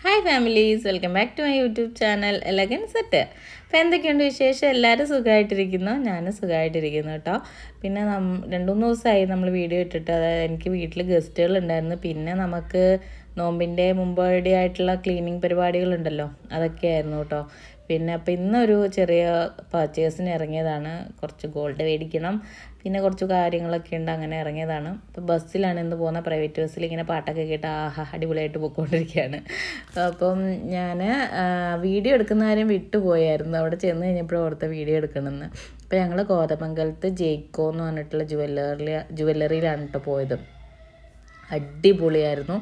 Hi families welcome back to my YouTube channel elegant set അപ്പോൾ എന്തൊക്കെയുണ്ട് വിശേഷം? എല്ലാവരും സുഖമായിട്ടിരിക്കുന്നു ഞാനും സുഖമായിട്ടിരിക്കുന്നു കേട്ടോ. പിന്നെ നം രണ്ട് മൂന്ന് ദിവസമായി നമ്മൾ വീഡിയോ ഇട്ടിട്ട്. അതായത് എനിക്ക് വീട്ടിൽ ഗസ്റ്റുകൾ ഉണ്ടായിരുന്നു. പിന്നെ നമുക്ക് നോമ്പിന്റെ മുമ്പോടി ആയിട്ടുള്ള ക്ലീനിങ് പരിപാടികളുണ്ടല്ലോ. അതൊക്കെയായിരുന്നു കേട്ടോ. പിന്നെ അപ്പം ഇന്നൊരു ചെറിയ പർച്ചേസിന് ഇറങ്ങിയതാണ്. കുറച്ച് ഗോൾഡ് മേടിക്കണം. പിന്നെ കുറച്ച് കാര്യങ്ങളൊക്കെ ഉണ്ട് അങ്ങനെ ഇറങ്ങിയതാണ്. ഇപ്പോൾ ബസ്സിലാണ് ഇന്ന് പോകുന്ന പ്രൈവറ്റ് ബസ്സിൽ ഇങ്ങനെ പാട്ടൊക്കെ കേട്ട് ആഹാ അടിപൊളിയായിട്ട് പോയിക്കൊണ്ടിരിക്കുകയാണ്. അപ്പം ഞാൻ വീഡിയോ എടുക്കുന്ന കാര്യം വിട്ടുപോയായിരുന്നു. അവിടെ ചെന്ന് കഴിഞ്ഞപ്പോൾ ഓർത്ത വീഡിയോ എടുക്കണമെന്ന് അപ്പോൾ ഞങ്ങൾ കോതമംഗലത്ത് ജെയ്ക്കോ എന്ന് പറഞ്ഞിട്ടുള്ള ജുവല്ലറി ജുവല്ലറിയിലാണ് കേട്ടോ പോയത്. അടിപൊളിയായിരുന്നു.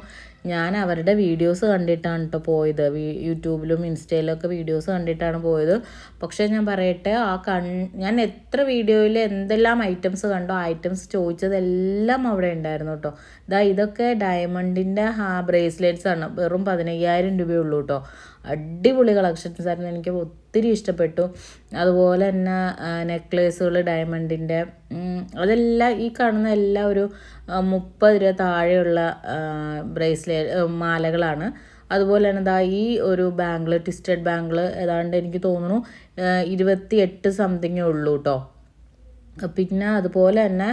ഞാൻ അവരുടെ വീഡിയോസ് കണ്ടിട്ടാണ് കേട്ടോ പോയത്. യൂട്യൂബിലും ഇൻസ്റ്റയിലൊക്കെ വീഡിയോസ് കണ്ടിട്ടാണ് പോയത്. പക്ഷേ ഞാൻ പറയട്ടെ ആ കൺ ഞാൻ എത്ര വീഡിയോയിൽ എന്തെല്ലാം ഐറ്റംസ് കണ്ടോ ഐറ്റംസ് ചോദിച്ചതെല്ലാം അവിടെ ഉണ്ടായിരുന്നു കേട്ടോ ഇതാ ഇതൊക്കെ ഡയമണ്ടിന്റെ ഹാ ബ്രേസ്ലെറ്റ്സ് ആണ്. വെറും പതിനയ്യായിരം രൂപയുള്ളൂ കേട്ടോ അടിപൊളി കളക്ഷൻസ് ആയിരുന്നു. എനിക്ക് ഒത്തിരി ഇഷ്ടപ്പെട്ടു. അതുപോലെ തന്നെ നെക്ലേസുകൾ ഡയമണ്ടിന്റെ അതെല്ലാം ഈ കാണുന്ന എല്ലാം ഒരു മുപ്പത് രൂപ താഴെയുള്ള ബ്രേസ്ലെറ്റ് മാലകളാണ്. അതുപോലെ തന്നെ എന്താ ഈ ഒരു ബാങ്കിൾ ട്വിസ്റ്റഡ് ബാങ്കിൾ ഏതാണ്ട് എനിക്ക് തോന്നുന്നു ഇരുപത്തി എട്ട് സംതിങ്ങേ ഉള്ളൂ കേട്ടോ പിന്നെ അതുപോലെ തന്നെ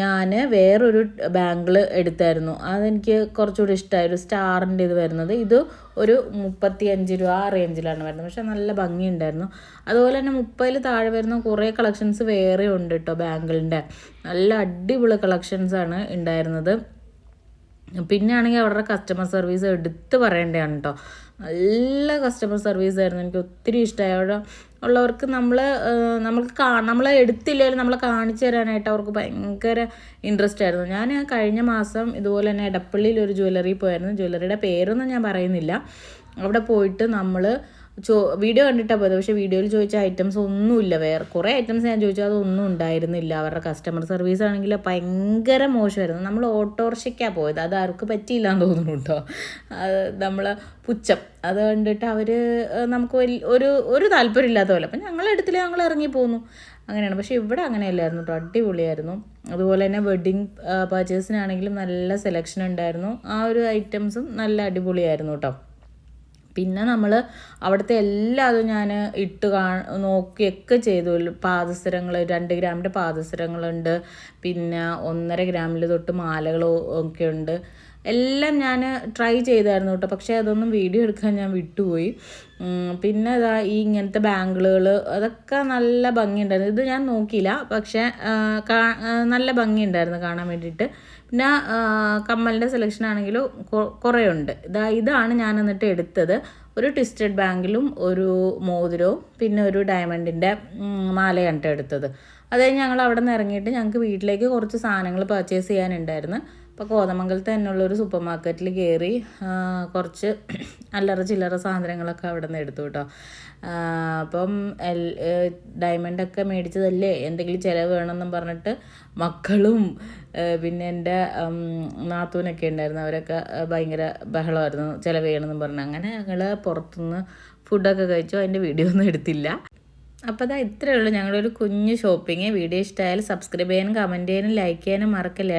ഞാൻ വേറൊരു ബാങ്കിൾ എടുത്തായിരുന്നു. അതെനിക്ക് കുറച്ചുകൂടി ഇഷ്ടമായി ഒരു സ്റ്റാറിന്റെ ഇത് വരുന്നത്. ഇത് ഒരു മുപ്പത്തി അഞ്ച് രൂപ ആ റേഞ്ചിലാണ് വരുന്നത്. പക്ഷെ നല്ല ഭംഗിയുണ്ടായിരുന്നു. അതുപോലെ തന്നെ മുപ്പതിൽ താഴെ വരുന്ന കുറേ കളക്ഷൻസ് വേറെ ഉണ്ട് കേട്ടോ ബാങ്കിളിന്റെ. നല്ല അടിപൊളി കളക്ഷൻസാണ് ഉണ്ടായിരുന്നത്. പിന്നെ ആണെങ്കിൽ അവരുടെ കസ്റ്റമർ സർവീസ് എടുത്ത് പറയേണ്ടതാണ് കേട്ടോ നല്ല കസ്റ്റമർ സർവീസ് ആയിരുന്നു. എനിക്ക് ഒത്തിരി ഇഷ്ടമായി അവിടെ ഉള്ളവർക്ക് നമ്മൾ നമുക്ക് കാ നമ്മളെ എടുത്തില്ലെങ്കിലും നമ്മളെ കാണിച്ചു തരാനായിട്ട് അവർക്ക് ഭയങ്കര ഇൻട്രസ്റ്റ് ആയിരുന്നു. ഞാൻ കഴിഞ്ഞ മാസം ഇതുപോലെ തന്നെ എടപ്പള്ളിയിൽ ഒരു ജ്വല്ലറി പോയായിരുന്നു ജ്വല്ലറിയുടെ പേരൊന്നും ഞാൻ പറയുന്നില്ല. അവിടെ പോയിട്ട് നമ്മൾ ചോ വീഡിയോ കണ്ടിട്ടാണ് പോയത്. പക്ഷേ വീഡിയോയിൽ ചോദിച്ച ഐറ്റംസ് ഒന്നുമില്ല. വേറെ കുറേ ഐറ്റംസ് ഞാൻ ചോദിച്ചാൽ അതൊന്നും ഉണ്ടായിരുന്നില്ല. അവരുടെ കസ്റ്റമർ സർവീസ് ആണെങ്കിൽ ഭയങ്കര മോശമായിരുന്നു. നമ്മൾ ഓട്ടോറിക്ഷയ്ക്കാണ് പോയത്. അത് ആർക്ക് പറ്റിയില്ല എന്ന് തോന്നുന്നു കേട്ടോ. അത് നമ്മൾ പുച്ഛം. അത് കണ്ടിട്ട് അവർ നമുക്ക് വലിയ ഒരു ഒരു താല്പര്യം ഇല്ലാത്ത പോലെ. അപ്പം ഞങ്ങൾ എടുത്തില്ല ഞങ്ങൾ ഇറങ്ങി പോന്നു. അങ്ങനെയാണ്. പക്ഷേ ഇവിടെ അങ്ങനെയല്ലായിരുന്നു കേട്ടോ. അടിപൊളിയായിരുന്നു. അതുപോലെ തന്നെ വെഡ്ഡിങ് പർച്ചേസിനാണെങ്കിലും നല്ല സെലക്ഷൻ ഉണ്ടായിരുന്നു. ആ ഒരു ഐറ്റംസും നല്ല അടിപൊളിയായിരുന്നു കേട്ടോ. പിന്നെ നമ്മൾ അവിടുത്തെ എല്ലാതും ഞാൻ ഇട്ട് കാ നോക്കിയൊക്കെ ചെയ്തു. പാദസരങ്ങൾ രണ്ട് ഗ്രാമിന്റെ പാദസരങ്ങളുണ്ട്. പിന്നെ ഒന്നര ഗ്രാമിൽ തൊട്ട് മാലകൾ ഒക്കെ ഉണ്ട് എല്ലാം ഞാൻ ട്രൈ ചെയ്തായിരുന്നു കേട്ടോ. പക്ഷേ അതൊന്നും വീഡിയോ എടുക്കാൻ ഞാൻ വിട്ടുപോയി. പിന്നെ ഇതാ ഈ ഇങ്ങനത്തെ ബാങ്കിളുകൾ അതൊക്കെ നല്ല ഭംഗിയുണ്ടായിരുന്നു. ഇത് ഞാൻ നോക്കിയില്ല. പക്ഷേ നല്ല ഭംഗിയുണ്ടായിരുന്നു കാണാൻ വേണ്ടിയിട്ട്. പിന്നെ കമ്മലിന്റെ സെലക്ഷൻ ആണെങ്കിലും കുറേ ഉണ്ട് ഇതാ ഇതാണ് ഞാൻ എന്നിട്ട് എടുത്തത്. ഒരു ട്വിസ്റ്റഡ് ബാങ്കിലും ഒരു മോതിരവും പിന്നെ ഒരു ഡയമണ്ടിന്റെ മാലയാണ് എടുത്തത്. അത് കഴിഞ്ഞ് ഞങ്ങൾ അവിടെ നിന്ന് ഇറങ്ങിയിട്ട് ഞങ്ങൾക്ക് വീട്ടിലേക്ക് കുറച്ച് സാധനങ്ങൾ പർച്ചേസ് ചെയ്യാനുണ്ടായിരുന്നു. അപ്പോൾ കോതമംഗലത്ത് തന്നെയുള്ള ഒരു സൂപ്പർ മാർക്കറ്റിൽ കയറി കുറച്ച് അല്ലറ ചില്ലറ സാധനങ്ങളൊക്കെ അവിടെ നിന്ന് എടുത്തു കേട്ടോ. അപ്പം എൽ ഡയമണ്ടൊക്കെ മേടിച്ചതല്ലേ? എന്തെങ്കിലും ചിലവ് വേണമെന്നും പറഞ്ഞിട്ട് മക്കളും പിന്നെ എന്റെ നാത്തൂനൊക്കെ ഉണ്ടായിരുന്നു. അവരൊക്കെ ഭയങ്കര ബഹളമായിരുന്നു. ചിലവ് ചെയ്യണമെന്നും പറഞ്ഞു. അങ്ങനെ ഞങ്ങൾ പുറത്തുനിന്ന് ഫുഡൊക്കെ കഴിച്ചു. അതിന്റെ വീഡിയോ ഒന്നും എടുത്തില്ല. അപ്പോൾ അതാ ഇത്രയേ ഉള്ളൂ ഞങ്ങളുടെ ഒരു കുഞ്ഞു ഷോപ്പിംഗ് വീഡിയോ ഇഷ്ടമായാലും സബ്സ്ക്രൈബ് ചെയ്യാനും കമന്റ് ചെയ്യാനും ലൈക്ക് ചെയ്യാനും മറക്കല്ലേ?